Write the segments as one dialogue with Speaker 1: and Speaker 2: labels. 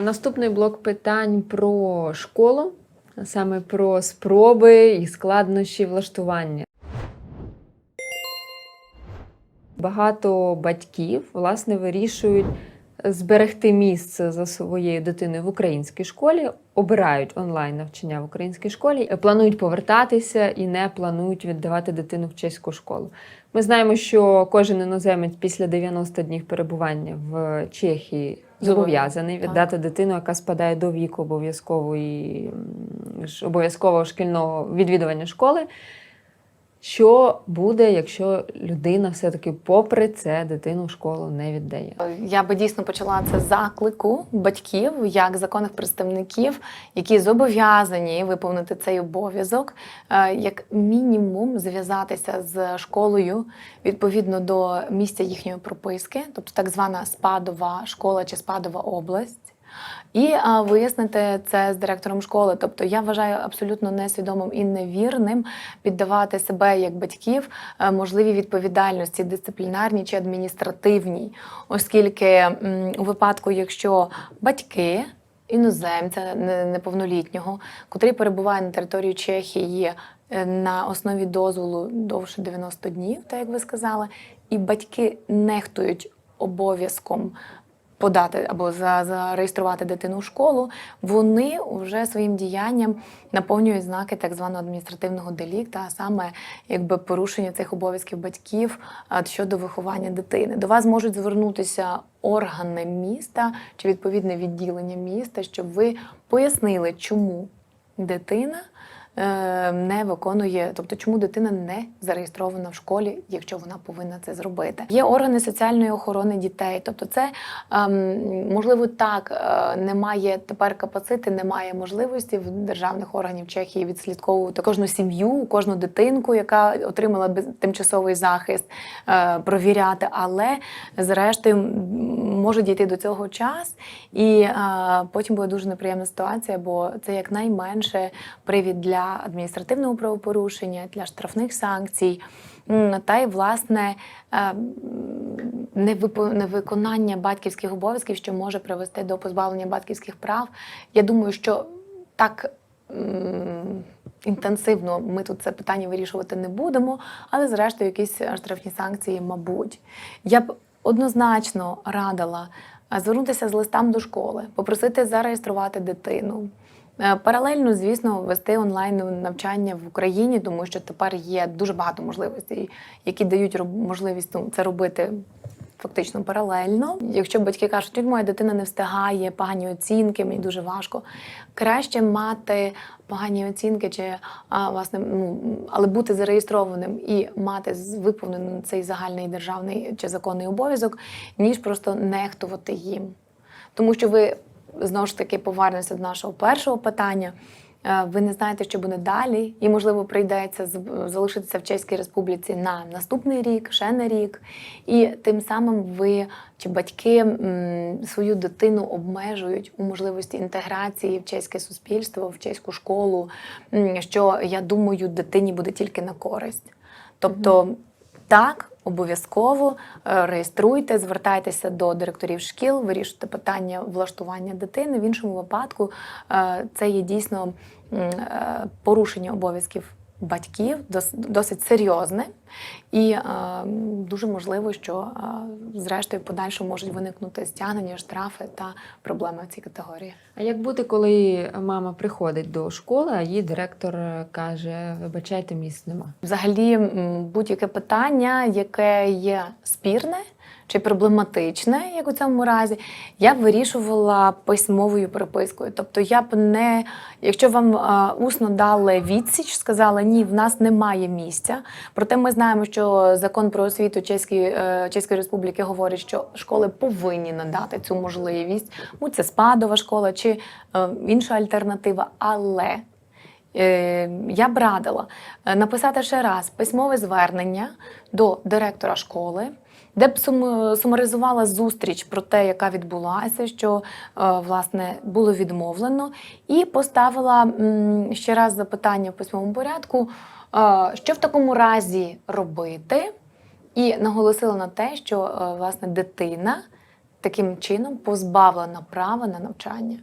Speaker 1: Наступний блок питань про школу, саме про спроби і складнощі влаштування. Багато батьків власне вирішують зберегти місце за своєю дитиною в українській школі, обирають онлайн навчання в українській школі, планують повертатися і не планують віддавати дитину в чеську школу. Ми знаємо, що кожен іноземець після 90 днів перебування в Чехії зобов'язаний
Speaker 2: Так.
Speaker 1: віддати дитину, яка спадає до віку обов'язкової обов'язкового шкільного відвідування школи. Що буде, якщо людина все-таки, попри це, дитину в школу не віддає?
Speaker 2: Я би дійсно почала це заклику батьків як законних представників, які зобов'язані виповнити цей обов'язок, е, як мінімум зв'язатися з школою відповідно до місця їхньої прописки, тобто так звана спадова школа чи спадова область. І а, вияснити це з директором школи. Тобто я вважаю абсолютно несвідомим і невірним піддавати себе як батьків е, можливій відповідальності дисциплінарній чи адміністративній, оскільки у випадку, якщо батьки іноземця неповнолітнього, котрий перебуває на території Чехії е, на основі дозволу довше 90 днів, так як ви сказали, і батьки нехтують обов'язком подати або за- зареєструвати дитину в школу, вони вже своїм діянням наповнюють знаки так званого адміністративного делікта, а саме якби порушення цих обов'язків батьків щодо виховання дитини. До вас можуть звернутися органи міста чи відповідне відділення міста, щоб ви пояснили, чому дитина. Е, Не виконує, тобто чому дитина не зареєстрована в школі, якщо вона повинна це зробити. Є органи соціальної охорони дітей. Тобто, це ем, можливо так е, немає тепер капацити, немає можливості в державних органів Чехії відслідковувати кожну сім'ю, кожну дитинку, яка отримала тимчасовий захист, е, провіряти. Але зрештою може дійти до цього час, і потім буде дуже неприємна ситуація, бо це якнайменше привід для адміністративного правопорушення, для штрафних санкцій. Та й власне е, невиконання батьківських обов'язків, що може привести до позбавлення батьківських прав. Я думаю, що так інтенсивно ми тут це питання вирішувати не будемо, але зрештою якісь е, штрафні санкції, мабуть. Я б однозначно радила е, звернутися з листам до школи, попросити зареєструвати дитину. Е, Паралельно, звісно, вести онлайн навчання в Україні, тому що тепер є дуже багато можливостей, які дають можливість ну, це робити фактично паралельно. Якщо батьки кажуть, «Ой, моя дитина не встигає, погані оцінки, мені дуже важко. Краще мати погані оцінки, чи а, власне, ну, але бути зареєстрованим і мати виповнений цей загальний державний чи законний обов'язок, ніж просто нехтувати їм. Тому що ви знову ж таки повернемося до нашого першого питання. Е, Ви не знаєте, що буде далі, і можливо прийдеться залишитися в Чеській Республіці на наступний рік, ще на рік. І тим самим ви чи батьки свою дитину обмежують у можливості інтеграції в чеське суспільство, в чеську школу, що я думаю, дитині буде тільки на користь. Тобто, так, обов'язково е, реєструйте, звертайтеся до директорів шкіл, вирішуйте питання влаштування дитини. В іншому випадку е, це є дійсно е, порушення обов'язків батьків, дос- досить серйозне, і е, дуже можливо, що е, зрештою подальшому можуть виникнути стягнення, штрафи та проблеми в цій категорії.
Speaker 1: А як бути, коли мама приходить до школи, а їй директор е, каже: вибачайте, місць нема?
Speaker 2: Взагалі, будь-яке питання, яке є спірне чи проблематичне, як у цьому разі, я б вирішувала письмовою перепискою. Тобто, я б не, якщо вам а, усно дали відсіч, сказали ні, в нас немає місця. Проте ми знаємо, що закон про освіту Чеської, е, Чеської Республіки говорить, що школи повинні надати цю можливість, будь це спадова школа чи е, інша альтернатива, але. Е, Я б радила е, написати ще раз письмове звернення до директора школи, де б сум- сумаризувала зустріч про те, яка відбулася, що е, власне було відмовлено, і поставила ще раз запитання в письмовому порядку, е, що в такому разі робити, і наголосила на те, що е, власне дитина таким чином позбавлена права на навчання.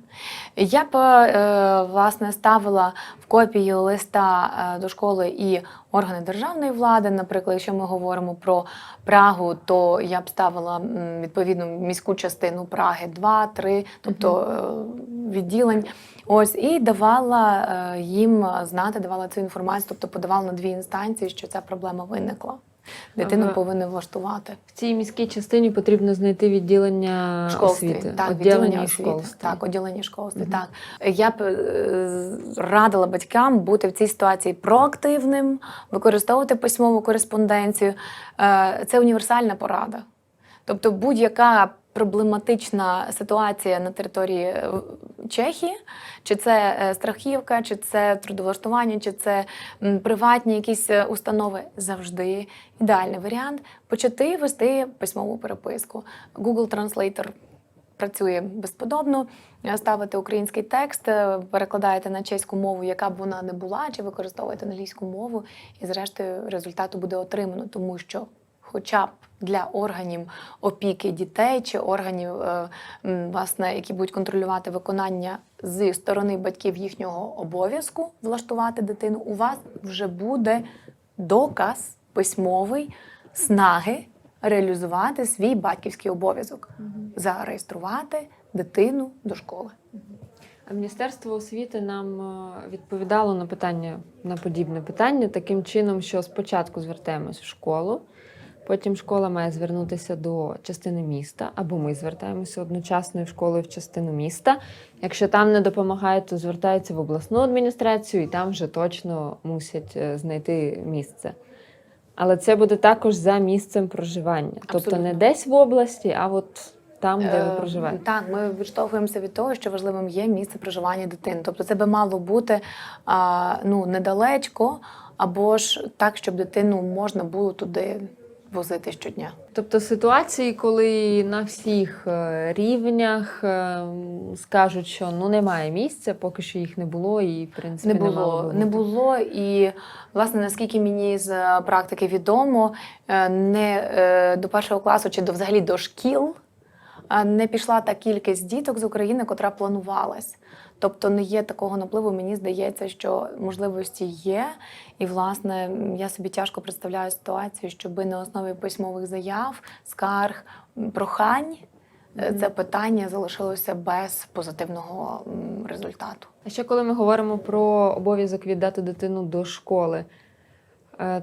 Speaker 2: Я б е, власне ставила в копію листа е, до школи і органи державної влади. Наприклад, якщо ми говоримо про Прагу, то я б ставила відповідну міську частину Праги 2-3, тобто е, відділень. Ось і давала їм знати, давала цю інформацію, тобто подавала на дві інстанції, що ця проблема виникла. Дитину
Speaker 1: Ага.
Speaker 2: повинні влаштувати.
Speaker 1: В цій міській частині потрібно знайти відділення
Speaker 2: Школстві,
Speaker 1: освіти.
Speaker 2: так,
Speaker 1: відділення
Speaker 2: відділення освіти.
Speaker 1: школстві.
Speaker 2: Так, відділення школстві.
Speaker 1: Угу.
Speaker 2: Так. Я б е, радила батькам бути в цій ситуації проактивним, використовувати письмову кореспонденцію. Е, Це універсальна порада. Тобто будь-яка проблематична ситуація на території е, Чехії, чи це е, страхівка, чи це трудовлаштування, чи це приватні якісь е, установи, завжди ідеальний варіант почати вести письмову переписку. Google Translator працює безподобно. Ставите український текст, перекладаєте на чеську мову, яка б вона не була, чи використовуєте англійську мову, і зрештою результату буде отримано, тому що. Хоча б для органів опіки дітей чи органів, е, власне, які будуть контролювати виконання з сторони батьків їхнього обов'язку влаштувати дитину, у вас вже буде доказ письмовий снаги реалізувати свій батьківський обов'язок зареєструвати дитину до школи.
Speaker 1: Міністерство освіти нам е, відповідало на питання на подібне питання таким чином, що спочатку звертаємось в школу, потім школа має звернутися до частини міста, або ми звертаємося одночасною школою в частину міста. Якщо там не допомагають, то звертаються в обласну адміністрацію, і там вже точно мусять е, знайти місце. Але це буде також за місцем проживання. Тобто не десь в області, а от там, де ви
Speaker 2: Е,
Speaker 1: проживаєте.
Speaker 2: Так, ми відштовхуємося від того, що важливим є місце проживання дитини. Тобто це би мало бути ну, недалечко, або ж так, щоб дитину можна було туди возити щодня.
Speaker 1: Тобто ситуації, коли на всіх е, рівнях е, скажуть, що ну немає місця, поки що їх не було, і в принципі
Speaker 2: Не було,
Speaker 1: би
Speaker 2: не було. І власне, наскільки мені з е, практики відомо, не до першого класу чи до взагалі до шкіл не пішла та кількість діток з України, котра планувалась. Тобто не є такого напливу. Мені здається, що можливості є. І, власне, я собі тяжко представляю ситуацію, щоби на основі письмових заяв, скарг, прохань е, це питання залишилося без позитивного результату.
Speaker 1: А ще коли ми говоримо про обов'язок віддати дитину до школи,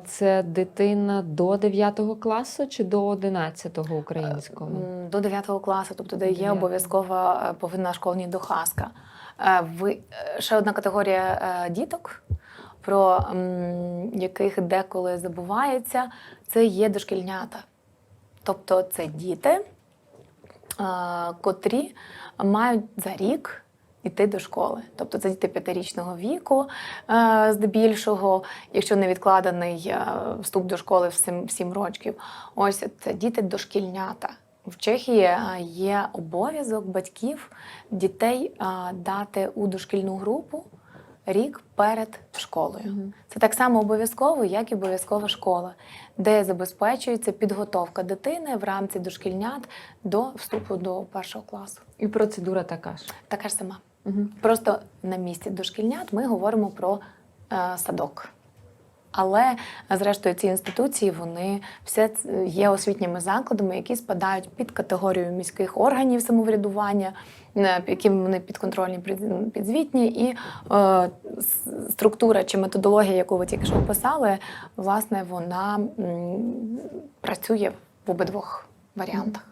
Speaker 1: це дитина до 9 класу чи до 11 українського?
Speaker 2: До 9 класу, тобто де є обов'язкова е, повинна школьні дохазка. Е, Ви е, ще одна категорія е, діток, про яких деколи забувається, це є дошкільнята. Тобто це діти, е, котрі мають за рік йти до школи. Тобто це діти п'ятирічного віку, е, здебільшого, якщо не відкладений е, вступ до школи в 7, років. Ось це діти дошкільнята. В Чехії е, є обов'язок батьків дітей дати у дошкільну групу рік перед школою. Це так само обов'язково, як і обов'язкова школа, де забезпечується підготовка дитини в рамці дошкільнят до вступу до першого класу.
Speaker 1: І процедура така ж.
Speaker 2: Така ж сама.
Speaker 1: Угу.
Speaker 2: Просто на місці дошкільнят ми говоримо про е, садок. Але зрештою ці інституції вони все є освітніми закладами, які спадають під категорію міських органів самоврядування, е, яким вони підконтрольні, під- підзвітні, і е, структура чи методологія, яку ви тільки що описали, власне, вона м, працює в обидвох варіантах.